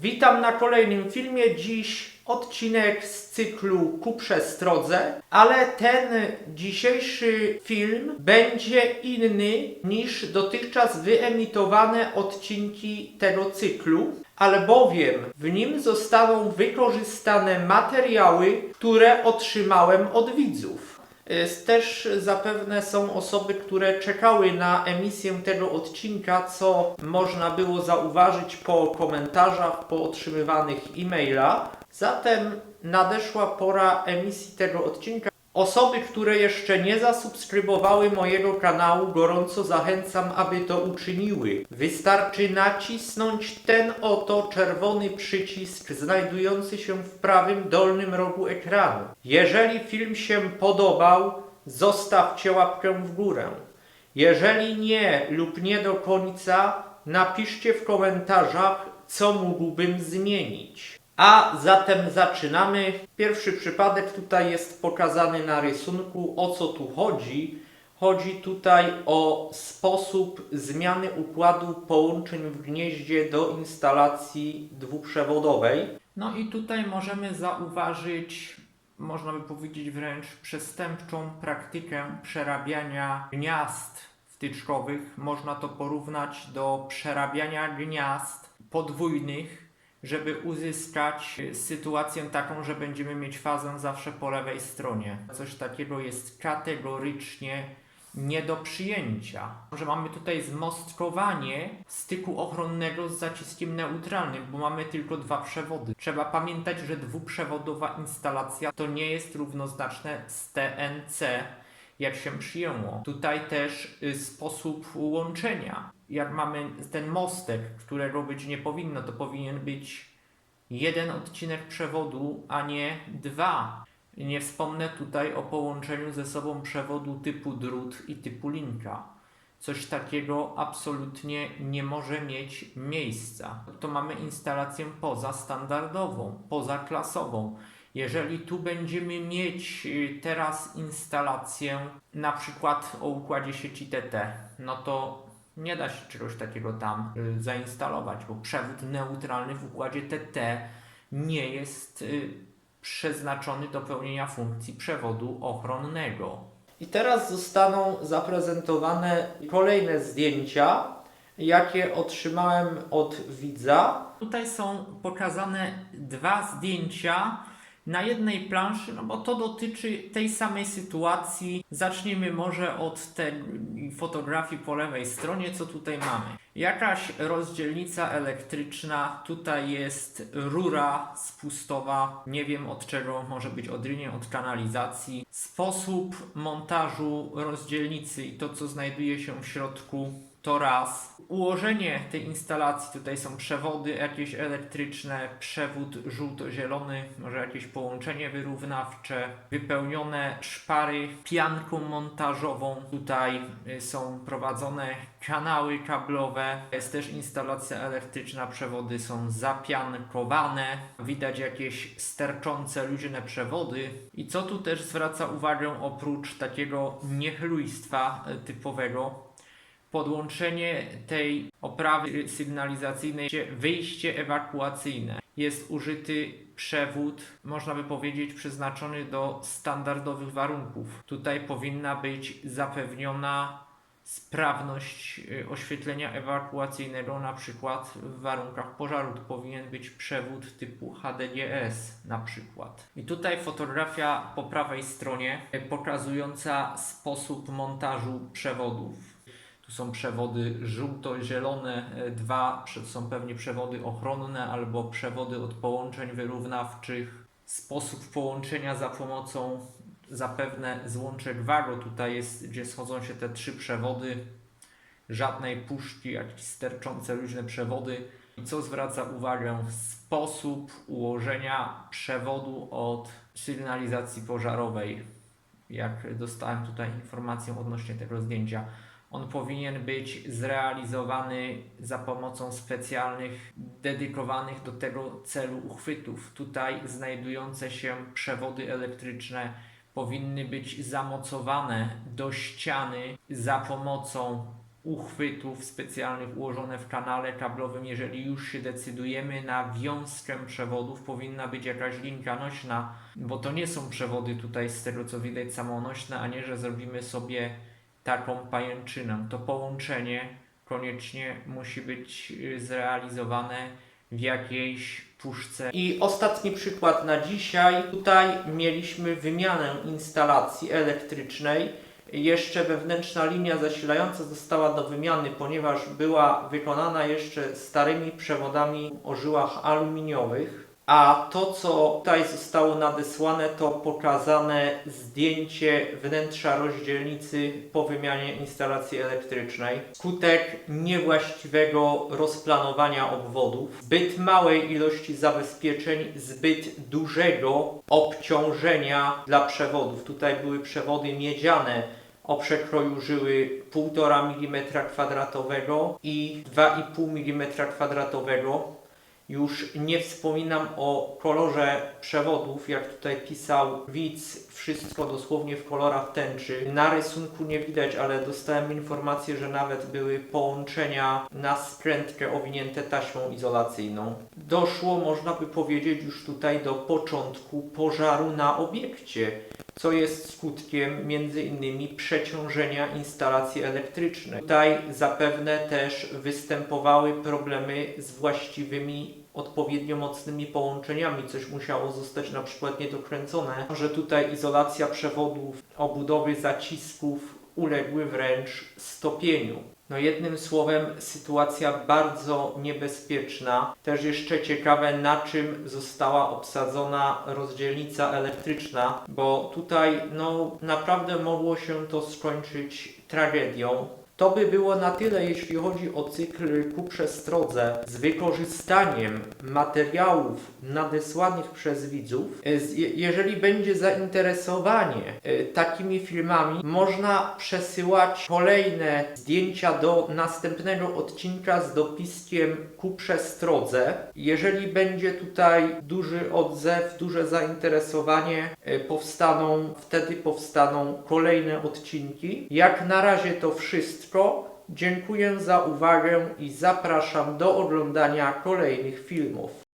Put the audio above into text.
Witam na kolejnym filmie. Dziś odcinek z cyklu Ku przestrodze, ale ten dzisiejszy film będzie inny niż dotychczas wyemitowane odcinki tego cyklu, albowiem w nim zostaną wykorzystane materiały, które otrzymałem od widzów. Jest Też zapewne są osoby, które czekały na emisję tego odcinka, co można było zauważyć po komentarzach, po otrzymywanych e-mailach. Zatem nadeszła pora emisji tego odcinka. Osoby, które jeszcze nie zasubskrybowały mojego kanału, gorąco zachęcam, aby to uczyniły. Wystarczy nacisnąć ten oto czerwony przycisk znajdujący się w prawym dolnym rogu ekranu. Jeżeli film się podobał, zostawcie łapkę w górę. Jeżeli nie lub nie do końca, napiszcie w komentarzach, co mógłbym zmienić. A zatem zaczynamy. Pierwszy przypadek tutaj jest pokazany na rysunku. O co tu chodzi? Chodzi tutaj o sposób zmiany układu połączeń w gnieździe do instalacji dwuprzewodowej. No i tutaj możemy zauważyć, można by powiedzieć wręcz przestępczą praktykę przerabiania gniazd wtyczkowych. Można to porównać do przerabiania gniazd podwójnych żeby uzyskać y, sytuację taką, że będziemy mieć fazę zawsze po lewej stronie. Coś takiego jest kategorycznie nie do przyjęcia. Że mamy tutaj zmostkowanie styku ochronnego z zaciskiem neutralnym, bo mamy tylko dwa przewody. Trzeba pamiętać, że dwuprzewodowa instalacja to nie jest równoznaczne z TNC, jak się przyjęło. Tutaj też y, sposób łączenia. Jak mamy ten mostek, którego być nie powinno, to powinien być jeden odcinek przewodu, a nie dwa. Nie wspomnę tutaj o połączeniu ze sobą przewodu typu drut i typu linka. Coś takiego absolutnie nie może mieć miejsca. To mamy instalację pozastandardową, pozaklasową. Jeżeli tu będziemy mieć y, teraz instalację na przykład o układzie sieci TT, no to nie da się czegoś takiego tam y, zainstalować, bo przewód neutralny w układzie TT nie jest y, przeznaczony do pełnienia funkcji przewodu ochronnego. I teraz zostaną zaprezentowane kolejne zdjęcia, jakie otrzymałem od widza. Tutaj są pokazane dwa zdjęcia na jednej planszy, no bo to dotyczy tej samej sytuacji. Zaczniemy może od tej fotografii po lewej stronie, co tutaj mamy. Jakaś rozdzielnica elektryczna, tutaj jest rura spustowa, nie wiem od czego, może być od linie, od kanalizacji. Sposób montażu rozdzielnicy i to, co znajduje się w środku, to raz. Ułożenie tej instalacji, tutaj są przewody jakieś elektryczne, przewód żółto-zielony, może jakieś połączenie wyrównawcze, wypełnione szpary pianką montażową. Tutaj y, są prowadzone kanały kablowe, jest też instalacja elektryczna, przewody są zapiankowane, widać jakieś sterczące luźne przewody. I co tu też zwraca uwagę oprócz takiego niechlujstwa y, typowego, podłączenie tej oprawy sygnalizacyjnej, wyjście ewakuacyjne. Jest użyty przewód, można by powiedzieć, przeznaczony do standardowych warunków. Tutaj powinna być zapewniona sprawność y, oświetlenia ewakuacyjnego, na przykład w warunkach pożaru. To powinien być przewód typu HDGS na przykład. I tutaj fotografia po prawej stronie y, pokazująca sposób montażu przewodów. Są przewody żółto-zielone, e, dwa są pewnie przewody ochronne albo przewody od połączeń wyrównawczych. Sposób połączenia za pomocą zapewne złączek wago. Tutaj jest, gdzie schodzą się te trzy przewody. Żadnej puszki, jakieś sterczące luźne przewody. I co zwraca uwagę? Sposób ułożenia przewodu od sygnalizacji pożarowej. Jak dostałem tutaj informację odnośnie tego zdjęcia. On powinien być zrealizowany za pomocą specjalnych, dedykowanych do tego celu uchwytów. Tutaj znajdujące się przewody elektryczne powinny być zamocowane do ściany za pomocą uchwytów specjalnych ułożone w kanale kablowym. Jeżeli już się decydujemy na wiązkę przewodów, powinna być jakaś linka nośna, bo to nie są przewody tutaj z tego co widać samonośne, a nie, że zrobimy sobie taką pajęczynę. To połączenie koniecznie musi być y, zrealizowane w jakiejś puszce. I ostatni przykład na dzisiaj. Tutaj mieliśmy wymianę instalacji elektrycznej. Jeszcze wewnętrzna linia zasilająca została do wymiany, ponieważ była wykonana jeszcze starymi przewodami o żyłach aluminiowych. A to, co tutaj zostało nadesłane, to pokazane zdjęcie wnętrza rozdzielnicy po wymianie instalacji elektrycznej. Skutek niewłaściwego rozplanowania obwodów, zbyt małej ilości zabezpieczeń, zbyt dużego obciążenia dla przewodów. Tutaj były przewody miedziane o przekroju żyły 1,5 mm kwadratowego i 2,5 mm kwadratowego. Już nie wspominam o kolorze przewodów, jak tutaj pisał widz, wszystko dosłownie w kolorach tęczy. Na rysunku nie widać, ale dostałem informację, że nawet były połączenia na skrętkę owinięte taśmą izolacyjną. Doszło, można by powiedzieć, już tutaj do początku pożaru na obiekcie, co jest skutkiem między innymi przeciążenia instalacji elektrycznej. Tutaj zapewne też występowały problemy z właściwymi odpowiednio mocnymi połączeniami, coś musiało zostać na przykład niedokręcone, że tutaj izolacja przewodów, obudowy zacisków uległy wręcz stopieniu. No jednym słowem sytuacja bardzo niebezpieczna. Też jeszcze ciekawe na czym została obsadzona rozdzielnica elektryczna, bo tutaj no naprawdę mogło się to skończyć tragedią. To by było na tyle, jeśli chodzi o cykl ku przestrodze z wykorzystaniem materiałów nadesłanych przez widzów. E, Jeżeli będzie zainteresowanie e, takimi filmami, można przesyłać kolejne zdjęcia do następnego odcinka z dopiskiem ku przestrodze. Jeżeli będzie tutaj duży odzew, duże zainteresowanie, e, powstaną, wtedy powstaną kolejne odcinki. Jak na razie to wszystko. Dziękuję za uwagę i zapraszam do oglądania kolejnych filmów.